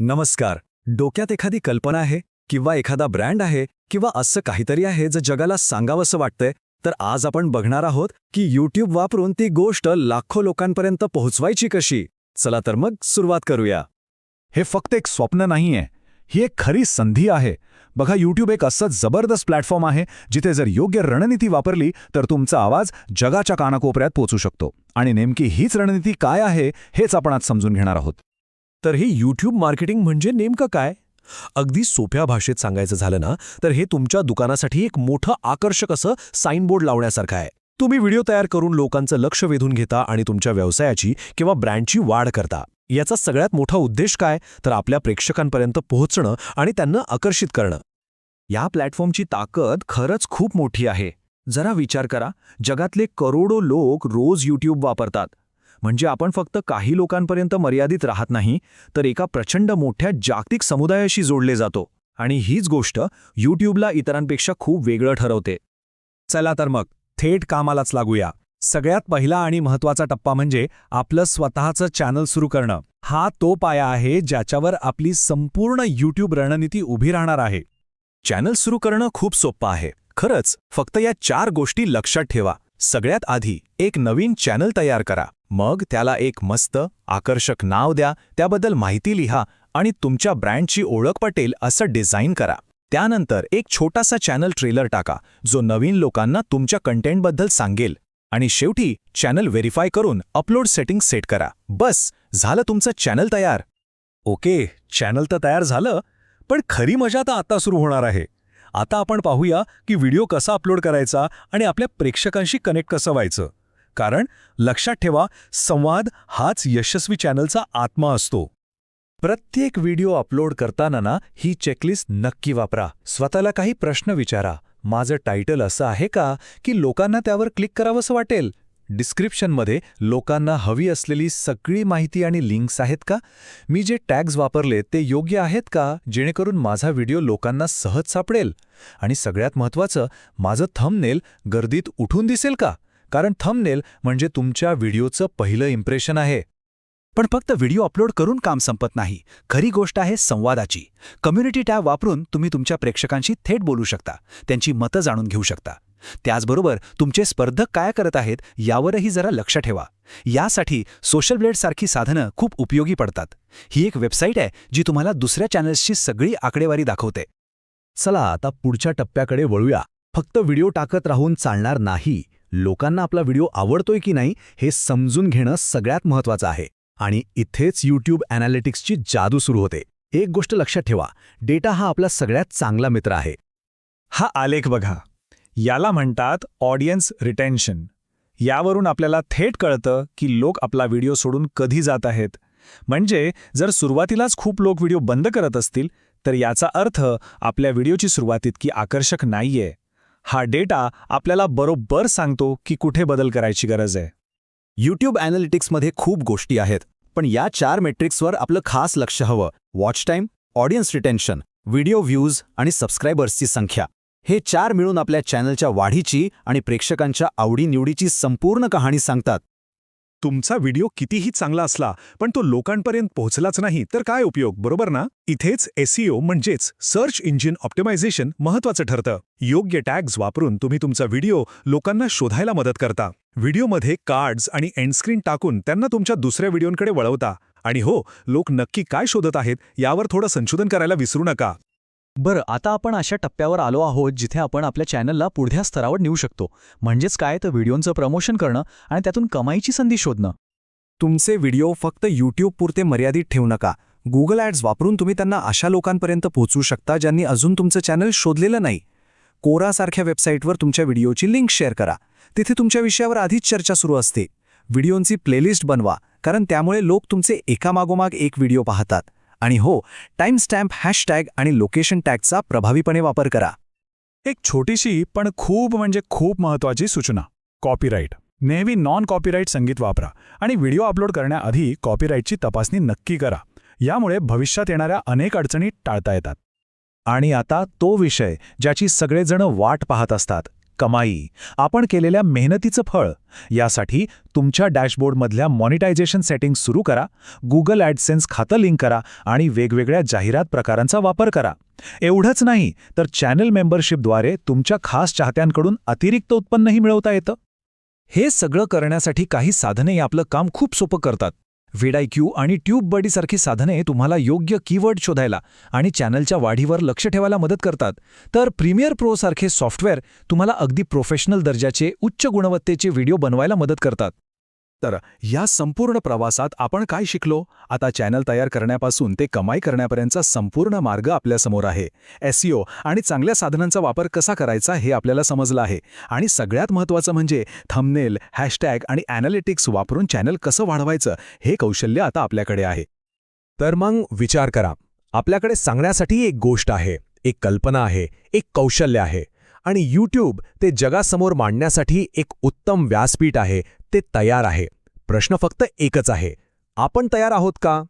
नमस्कार. डोक्यात एखादी कल्पना आहे किंवा एखादा ब्रँड आहे किंवा असं काहीतरी आहे जे जगाला सांगावंसं वाटतंय तर आज आपण बघणार आहोत की यूट्यूब वापरून ती गोष्ट लाखो लोकांपर्यंत पोहोचवायची कशी. चला तर मग सुरुवात करूया. हे फक्त एक स्वप्न नाहीये. ही एक खरी संधी आहे. बघा यूट्यूब एक असं जबरदस्त प्लॅटफॉर्म आहे जिथे जर योग्य रणनीती वापरली तर तुमचा आवाज जगाच्या कानाकोपऱ्यात पोचू शकतो. आणि नेमकी हीच रणनीती काय आहे हेच आपण आज समजून घेणार आहोत. तर हे यूट्यूब मार्केटिंग म्हणजे नेमकं काय? अगदी सोप्या भाषेत सांगायचं झालं ना तर हे तुमच्या दुकानासाठी एक मोठं आकर्षक असं साईनबोर्ड लावण्यासारखं आहे. तुम्ही व्हिडिओ तयार करून लोकांचं लक्ष वेधून घेता आणि तुमच्या व्यवसायाची किंवा ब्रँडची वाढ करता. याचा सगळ्यात मोठा उद्देश काय? तर आपल्या प्रेक्षकांपर्यंत पोहोचणं आणि त्यांना आकर्षित करणं. या प्लॅटफॉर्मची ताकद खरंच खूप मोठी आहे. जरा विचार करा जगातले करोडो लोक रोज यूट्यूब वापरतात. म्हणजे आपण फक्त काही लोकांपर्यंत मर्यादित राहत नाही तर एका प्रचंड मोठ्या जागतिक समुदायाशी जोडले जातो. आणि हीच गोष्ट यूट्यूबला इतरांपेक्षा खूप वेगळं ठरवते. चला तर मग थेट कामालाच लागूया. सगळ्यात पहिला आणि महत्त्वाचा टप्पा म्हणजे आपलं स्वतःचं चॅनल सुरू करणं. हा तो पाया आहे ज्याच्यावर आपली संपूर्ण यूट्यूब रणनीती उभी राहणार आहे. चॅनल सुरू करणं खूप सोपं आहे. खरंच फक्त या चार गोष्टी लक्षात ठेवा. सगळ्यात आधी एक नवीन चॅनल तयार करा. मग त्याला एक मस्त आकर्षक नाव द्या त्याबद्दल माहिती लिहा आणि तुमच्या ब्रँडची ओळख पटेल असं डिझाईन करा. त्यानंतर एक छोटासा चॅनल ट्रेलर टाका जो नवीन लोकांना तुमच्या कंटेंटबद्दल सांगेल. आणि शेवटी चॅनल व्हेरीफाय करून अपलोड सेटिंग सेट करा. बस झालं तुमचं चॅनल तयार. ओके चॅनल तर तयार झालं पण खरी मजा तर आता सुरू होणार आहे. आता आपण पाहूया की व्हिडिओ कसा अपलोड करायचा आणि आपल्या प्रेक्षकांशी कनेक्ट कसं व्हायचं. कारण लक्षात ठेवा संवाद हाच यशस्वी चॅनलचा आत्मा असतो. प्रत्येक व्हिडिओ अपलोड करताना ना ही चेकलिस्ट नक्की वापरा. स्वतःला काही प्रश्न विचारा. माझं टायटल असं आहे का की लोकांना त्यावर क्लिक करावंसं वाटेल? डिस्क्रिप्शनमध्ये लोकांना हवी असलेली सगळी माहिती आणि लिंक्स आहेत का? मी जे टॅग्स वापरले ते योग्य आहेत का? जेणेकरून माझा व्हिडिओ लोकांना सहज सापडेल? आणि सगळ्यात महत्त्वाचं माझं थंबनेल गर्दीत उठून दिसेल का? कारण थंबनेल म्हणजे तुमच्या व्हिडिओचं पहिलं इम्प्रेशन आहे. पण फक्त व्हिडिओ अपलोड करून काम संपत नाही. खरी गोष्ट आहे संवादाची. कम्युनिटी टॅब वापरून तुम्ही तुमच्या प्रेक्षकांशी थेट बोलू शकता. त्यांची मतं जाणून घेऊ शकता. त्याचबरोबर तुमचे स्पर्धक काय करत आहेत यावरही जरा लक्ष ठेवा. यासाठी सोशल ब्लेडसारखी साधनं खूप उपयोगी पडतात. ही एक वेबसाईट आहे जी तुम्हाला दुसऱ्या चॅनल्सची सगळी आकडेवारी दाखवते. चला आता पुढच्या टप्प्याकडे वळूया. फक्त व्हिडिओ टाकत राहून चालणार नाही. लोकांना आपला व्हिडिओ आवडतोय की नाही हे समजून घेणं सगळ्यात महत्त्वाचं आहे. आणि इथेच यूट्यूब अॅनालिटिक्सची जादू सुरू होते. एक गोष्ट लक्षात ठेवा. डेटा हा आपला सगळ्यात चांगला मित्र आहे. हा आलेख बघा. याला म्हणतात ऑडियन्स रिटेन्शन यावरून आपल्याला थेट कळतं की लोक आपला व्हिडिओ सोडून कधी जात आहेत. म्हणजे जर सुरुवातीलाच खूप लोक व्हिडिओ बंद करत असतील तर याचा अर्थ आपल्या व्हिडिओची सुरुवात इतकी आकर्षक नाहीये. हा डेटा आपल्याला बरोबर सांगतो की कुठे बदल करायची गरज आहे. यूट्यूब अॅनालिटिक्समध्ये खूप गोष्टी आहेत पण या चार मेट्रिक्सवर आपलं खास लक्ष हवं. Watch time audience retention video views आणि सबस्क्रायबर्सची संख्या. हे चार मिळून आपल्या चॅनलच्या वाढीची आणि प्रेक्षकांच्या आवडीनिवडीची संपूर्ण कहाणी सांगतात. तुमचा व्हिडिओ कितीही चांगला असला पण तो लोकांपर्यंत पोहोचलाच नाही तर काय उपयोग बरोबर ना? इथेच एसईओ म्हणजेच सर्च इंजिन ऑप्टिमायझेशन महत्वाचं ठरतं. योग्य टॅग्स वापरून तुम्ही तुमचा व्हिडिओ लोकांना शोधायला मदत करता. व्हिडिओमध्ये कार्ड्स आणि एंडस्क्रीन टाकून त्यांना तुमच्या दुसऱ्या व्हिडिओंकडे वळवता. आणि हो लोक नक्की काय शोधत आहेत यावर थोडं संशोधन करायला विसरू नका. बरं आता आपण अशा टप्प्यावर आलो आहोत जिथे आपण आपल्या चॅनलला पुढच्या स्तरावर नेऊ शकतो. म्हणजेच काय? तर व्हिडिओंचं प्रमोशन करणं आणि त्यातून कमाईची संधी शोधणं. तुमचे व्हिडिओ फक्त यूट्यूब पुरते मर्यादित ठेवू नका. गुगल ॲड्स वापरून तुम्ही त्यांना अशा लोकांपर्यंत पोहोचू शकता ज्यांनी अजून तुमचं चॅनल शोधलेलं नाही. कोरासारख्या वेबसाईटवर तुमच्या व्हिडिओची लिंक शेअर करा. तिथे तुमच्या विषयावर आधीच चर्चा सुरू असते. व्हिडिओंची प्लेलिस्ट बनवा कारण त्यामुळे लोक तुमचे एकामागोमाग एक व्हिडिओ पाहतात. आणि हो टाइम स्टॅम्प हॅशटॅग आणि लोकेशन टॅगचा प्रभावीपणे वापर करा. एक छोटीशी पण खूप म्हणजे खूप महत्वाची सूचना कॉपीराईट नेहमी नॉन कॉपीराईट संगीत वापरा आणि व्हिडिओ अपलोड करण्याआधी कॉपीराईटची तपासणी नक्की करा. यामुळे भविष्यात येणाऱ्या अनेक अडचणी टाळता येतात. आणि आता तो विषय ज्याची सगळेजण वाट पाहत असतात कमाई. आपण केलेल्या मेहनतीचं फळ. यासाठी तुमच्या डॅशबोर्डमधल्या मॉनिटायझेशन सेटिंग सुरू करा गुगल ॲडसेन्स खातं लिंक करा आणि वेगवेगळ्या जाहिरात प्रकारांचा वापर करा. एवढंच नाही तर चॅनल मेंबरशिपद्वारे तुमच्या खास चाहत्यांकडून अतिरिक्त उत्पन्नही मिळवता येतं. हे सगळं करण्यासाठी काही साधने आपलं काम खूप सोपं करतात. व्हिडायक्यू आणि ट्यूब बडीसारखी साधने तुम्हाला योग्य कीवर्ड शोधायला आणि चॅनलच्या वाढीवर लक्ष ठेवायला मदत करतात. तर प्रीमियर प्रोसारखे सॉफ्टवेअर तुम्हाला अगदी प्रोफेशनल दर्जाचे उच्च गुणवत्तेचे व्हिडिओ बनवायला मदत करतात. तर या संपूर्ण प्रवासात आपण काय शिकलो? आता चॅनल तयार करण्यापासून ते कमाई करण्यापर्यंतचा संपूर्ण मार्ग आपल्यासमोर आहे. एसईओ आणि चांगल्या साधनांचा वापर कसा करायचा हे आपल्याला समजलं आहे. आणि सगळ्यात महत्त्वाचं म्हणजे थंबनेल हॅशटॅग आणि ॲनालिटिक्स वापरून चॅनल कसं वाढवायचं हे कौशल्य आता आपल्याकडे आहे. तर मग विचार करा. आपल्याकडे सांगण्यासाठी एक गोष्ट आहे एक कल्पना आहे एक कौशल्य आहे. आणि यूट्यूब ते जगासमोर मांडण्यासाठी एक उत्तम व्यासपीठ आहे ते तयार आहे. प्रश्न फक्त एकच आहे. आपण तयार आहोत का?